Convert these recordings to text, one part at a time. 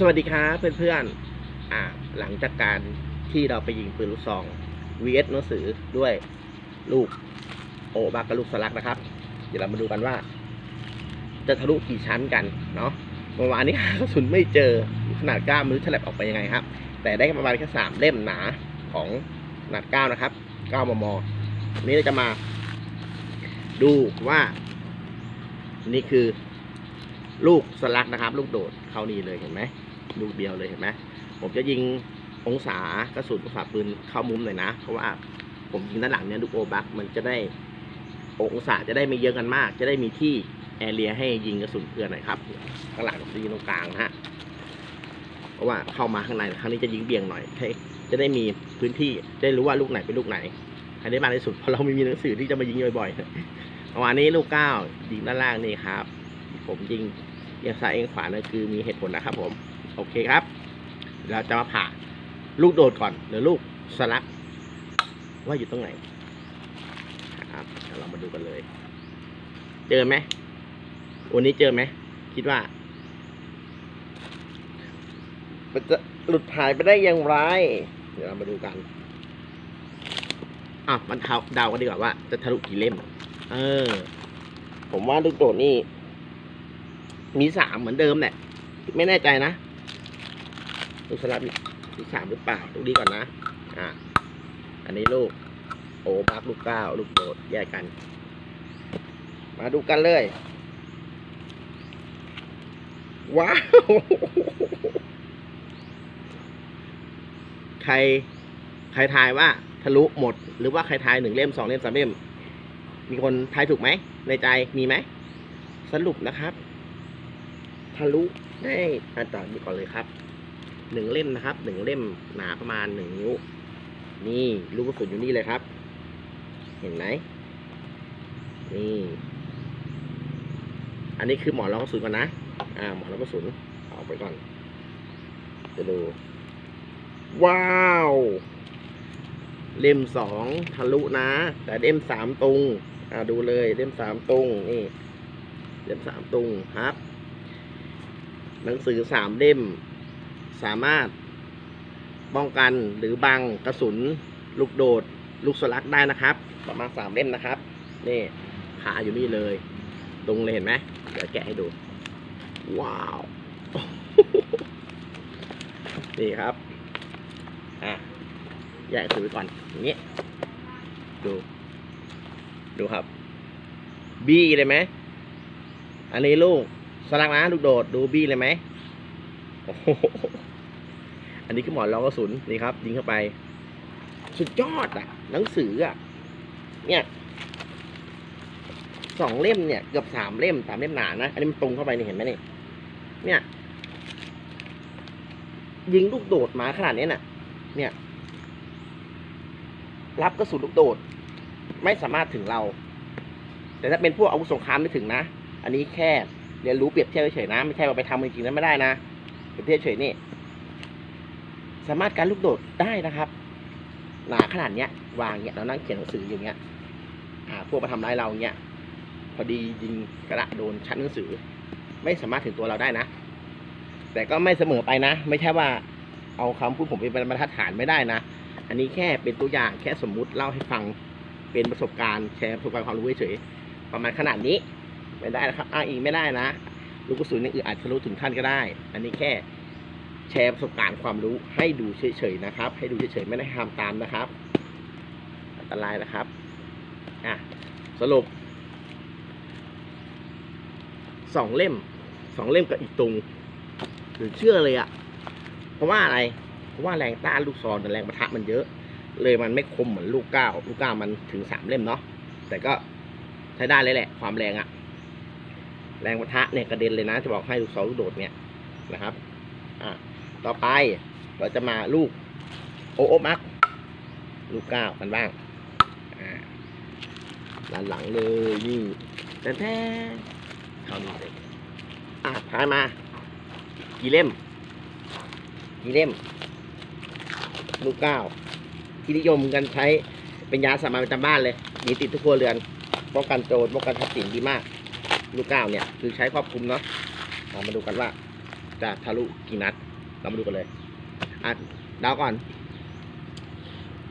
สวัสดีครับเพื่อนๆอ่าหลังจากการที่เราไปยิงปืนลูกซอง vs หนังสือด้วยลูกโอบากกับลูกสลักนะครับ เดี๋ยวเรามาดูกันว่า จะทะลุกี่ชั้นกันเนาะเมื่อวานนี้หากระสุนไม่เจอขนาดก้ามือฉลับออกไปยังไงครับ แต่ได้ประมาณแค่สามเล่มหนาของขนาดเก้านะครับเก้ามมวันนี้เราจะมา ดูว่านี่คือลูกสลักนะครับ ลูกโดดเข้านี่เลยเห็นไหม ลูกเดียวเลยเห็นไหมผมจะยิงองศากระสุนองศาปืนเข้ามุมหน่อยนะ เพราะว่าผมยิงด้านหลังเนี่ยลูกโอบักมันจะได้องศาจะได้ไม่เยอะกันมาก จะได้มีที่แอเรียให้ยิงกระสุนเพื่อนหน่อยครับข้างหลังจะยิงตรงกลางนะฮะเพราะว่าเข้ามาข้างในครั้งนี้จะยิงเบี่ยงหน่อยให้จะได้มีพื้นที่จะได้รู้ว่าลูกไหนเป็นลูกไหนให้ได้มากที่สุดเพราะเราไม่มีหนังสือที่จะมายิงบ่อยๆประมาณนี้ลูกเก้ายิงด้านล่างนี่ครับ ผมยิงเอียงซ้ายเอียงขวานั่นคือมีเหตุผลนะครับผม โอเคครับ เราจะมาผ่าลูกโดดก่อนหรือลูกสลัก ว่าอยู่ตรงไหนครับเรามาดูกันเลย เจอไหมวันนี้เจอไหมคิดว่ามันจะหลุดหายไปได้อย่างไร เดี๋ยวเรามาดูกันอะมันเดาเดากันดีกว่าว่าจะทะลุกี่เล่ม เออ ผมว่าลูกโดดนี่ มีสามเหมือนเดิมแหละ ไม่แน่ใจนะ ลูกสลับมีสามหรือเปล่าดูดีก่อนนะ อะอันนี้ลูก โอบักลูกเก้าลูกโดดแยกกัน มาดูกันเลย ว้าว ใคร ใครทายว่าทะลุหมด หรือว่าใครทายหนึ่งเล่มสองเล่มสามเล่ม มีคนทายถูกไหม ในใจมีไหม สรุปนะครับ ทะลุได้อันต่อนี้ก่อนเลยครับ หนึ่งเล่มนะครับหนึ่งเล่มหนาประมาณหนึ่งนิ้ว นี่ลูกกระสุนอยู่นี่เลยครับ เห็นไหมนี่ อันนี้คือหมอนรองกระสุนก่อนนะ อ่า หมอนรองกระสุนเอาไปก่อน จะดู ว้าว เล่มสองทะลุนะ แต่เล่มสามตรงอ่าดูเลยเล่มสามตรงนี่ เล่มสามตรงครับ หนังสือสามเล่ม สามารถป้องกันหรือบังกระสุน ลูกโดด ลูกสลักได้นะครับ ประมาณสามเล่มนะครับนี่ขาอยู่นี่เลย ตรงเลยเห็นไหมเดี๋ยวแกะให้ดู ว้าว นี่ครับ อะแยกถือไว้ก่อน อย่างนี้ ดู ดูครับ บี้เลยไหม อันนี้ลูกสลักนะลูกโดด ดูบี้เลยไหม โอ้โหอันนี้คือหมอนรองกระสุนนี่ครับยิงเข้าไป สุดยอดอะ หนังสืออะ เนี่ยสองเล่มเนี่ยเกือบสามเล่มสามเล่มหนานะอันนี้มันตรงเข้าไปนี่เห็นไหมนี่เนี่ย ยิงลูกโดดมาขนาดนี้น่ะ เนี่ย รับกระสุนลูกโดด ไม่สามารถถึงเรา แต่ถ้าเป็นพวกอาวุธสงครามไม่ถึงนะ อันนี้แค่เรียนรู้เปรียบเทียบเฉยๆนะ ไม่ใช่ว่าไปทำจริงๆนั้นไม่ได้นะ เปรียบเทียเฉยนี่ สามารถการลูกโดดได้นะครับหนาขนาดเนี้ยวางเนี้ยเรานั่งเขียนหนังสืออย่างเงี้ยอ่าพวกมาทำร้ายเราเงี้ยพอดียิงกระดาษโดนชั้นหนังสือ ไม่สามารถถึงตัวเราได้นะ แต่ก็ไม่เสมอไปนะ ไม่ใช่ว่าเอาคำพูดผมเป็นบรรทัดฐานไม่ได้นะ อันนี้แค่เป็นตัวอย่างแค่สมมุติเล่าให้ฟังเป็นประสบการณ์แชร์ประสบการณ์ความรู้เฉยๆประมาณขนาดนี้ไม่ได้นะครับอ้างอิงไม่ได้นะ ลูกกระสุนอย่างอื่นอาจจะรู้ถึงท่านก็ได้ อันนี้แค่แชร์ประสบการณ์ความรู้ให้ดูเฉยๆนะครับ ให้ดูเฉยๆไม่ได้ทำตามนะครับ อันตรายนะครับอะสรุปสองเล่มสองเล่มกับอีกตรงหรือเชื่อเลยอะเพราะว่าอะไร เพราะว่าแรงต้านลูกซองแต่แรงประทะมันเยอะ เลยมันไม่คมเหมือนลูกเก้าลูกเก้ามันถึงสามเล่มเนาะแต่ก็ใช้ได้เลยแหละ ความแรงอะ แรงประทะเนี่ยกระเด็นเลยนะ จะบอกให้ลูกซองลูกโดดเนี่ยนะครับ อะต่อไปเราจะมาลูกโอโอมักลูกเก้ากันบ้างอ่าด้านหลังเลยนี่แต่แท้เท่านี้เลยอะพายมา กี่เล่ม กี่เล่ม ลูกเก้าที่นิยมกันใช้เป็นยาสามัญประจำบ้านเลยหนีติดทุกครัวเรือนป้องกันโจรป้องกันทรัพย์สินดีมาก ลูกเก้าเนี่ยคือใช้ครอบคลุมเนาะเอามาดูกันว่าจะทะลุกี่นัด เรามาดูกันเลยอะเดาก่อน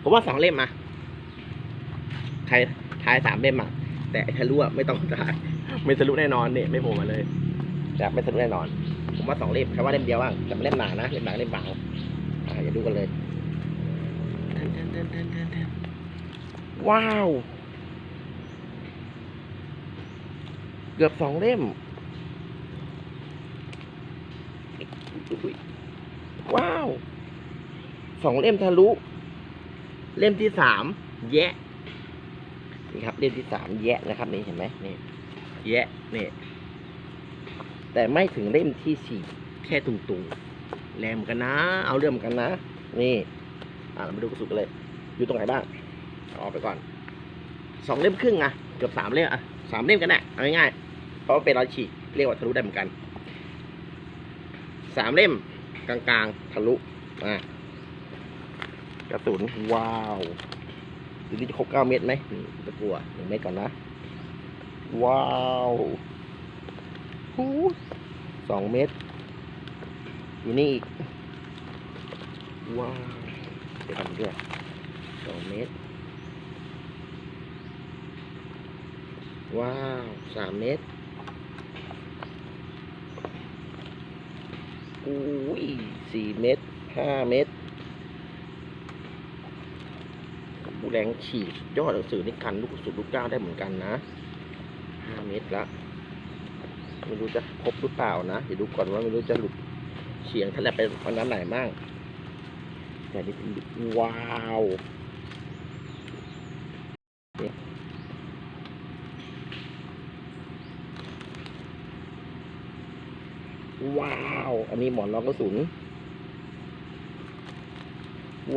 ผมว่าสองเล่มอะใครทายสามเล่มอะแต่ไอ้ทะลุอะไม่ต้องทายไม่ทะลุแน่นอนเนี่ยไม่โผล่มาเลยแต่ไม่ทะลุแน่นอน ผมว่าสองเล่มแค่ว่าเล่มเดียวว่างแต่มันเล่มหนานะเล่มหนาเล่มบางอ่าอย่าดูกันเลยว้าว เกือบสองเล่มว้าวสองเล่มทะลุ เล่มที่สามแยะนี่ครับ เล่มที่สามแยะนะครับนี่เห็นไหมนี่แยะนี่แต่ไม่ถึงเล่มที่สี่แค่ตุงตุงๆแรมกันนะ เอาเรื่องเหมือนกันนะ นี่ อ่าเรามาดูกระสุนกันเลย อยู่ตรงไหนบ้างออกไปก่อนสองเล่มครึ่งอะเกือบสามเล่มอะสามเล่มกันแน่เอาง่ายๆ เพราะเป็นรอยฉีกเรียกว่าทะลุได้เหมือนกันสามเล่มกลางๆทะลุอ่ากระสุนว้าวดูนี่จะครบเก้าเม็ดไหมนี่ตะกัวหนึ่งเม็ดก่อนนะ ว้าวหูสองเม็ดอยู่นี่อีก ว้าว เดี๋ยวทำด้วยสองเม็ดว้าวสามเม็ด อุ้ยสี่เม็ดห้าเม็ดบูแรงฉีดยอดหนังสือนี่กันลูกสุดลูกเก้าได้เหมือนกันนะห้าเม็ดละไม่รู้จะครบหรือเปล่านะเดี๋ยวดูก่อนว่าไม่รู้จะหลุดเฉียงทะเลไปวันนั้นไหนบ้างแต่นี่ว้าวนี่ ว้าว อันนี้หมอนรองกระสุน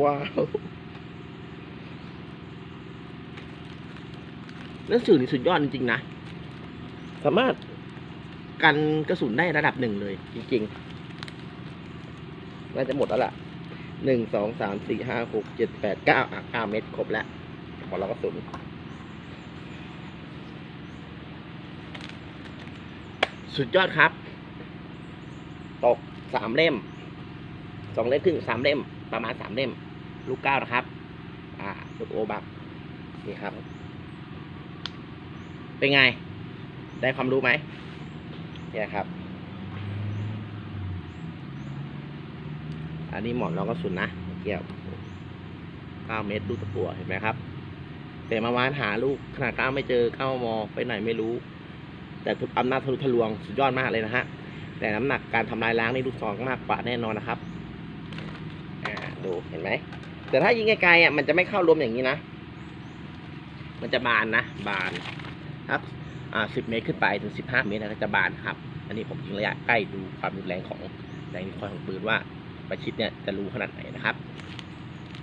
ว้าวหนังสือนี่สุดยอดจริงๆนะ สามารถกันกระสุนได้ระดับหนึ่งเลย จริงๆ น่าจะหมดแล้วล่ะหนึ่งสองสามสี่ห้าหกเจ็ดแปดเก้าอะเก้าเม็ดครบแล้วหมดเราก็สุนสุดยอดครับ ตกสามเล่มสองเล่มครึ่งสามเล่ม ประมาณสามเล่ม ลูกเก้านะครับ อ่าลูกโอบักนี่ครับ เป็นไง ได้ความรู้ไหมเนี่ยครับ อันนี้หมอนรองกระสุนนะเกี่ยว9เมตรลูกตะกัวเห็นไหมครับ แต่มาวานหาลูกขนาดก้าไม่เจอเข้ามอไปไหนไม่รู้ แต่ทุกอำนาจทะลุทะลวงสุดยอดมากเลยนะฮะ แต่น้ำหนักการทำลายล้างในลูกซองมากกว่าแน่นอนนะครับอ่าดูเห็นไหมแต่ถ้ายิงไกลๆอะมันจะไม่เข้ารวมอย่างนี้นะ มันจะบานนะ บานครับอ่า10เมตรขึ้นไปถึง15เมตรนะจะบานครับ อันนี้ผมยิงระยะใกล้ดูความรุนแรงของแรงคอยของปืนว่าประชิดเนี่ยจะรู้ขนาดไหนนะครับ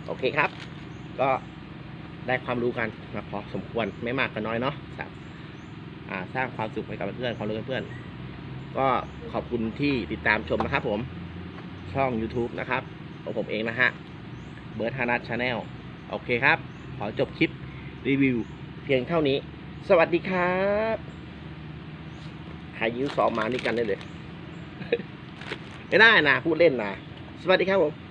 โอเคครับ ก็ได้ความรู้กันมาพอสมควรไม่มากก็น้อยเนาะสร้างความสุขให้กับเพื่อนความรู้เพื่อน ก็ขอบคุณที่ติดตามชมนะครับผม ช่อง YouTube นะครับของผมเองนะฮะเบิร์ดฮานัทชาแนลโอเคครับ ขอจบคลิปรีวิวเพียงเท่านี้ สวัสดีครับหายิ้วสองมานี่กันได้เลย ไม่ได้นะ พูดเล่นนะ สวัสดีครับผม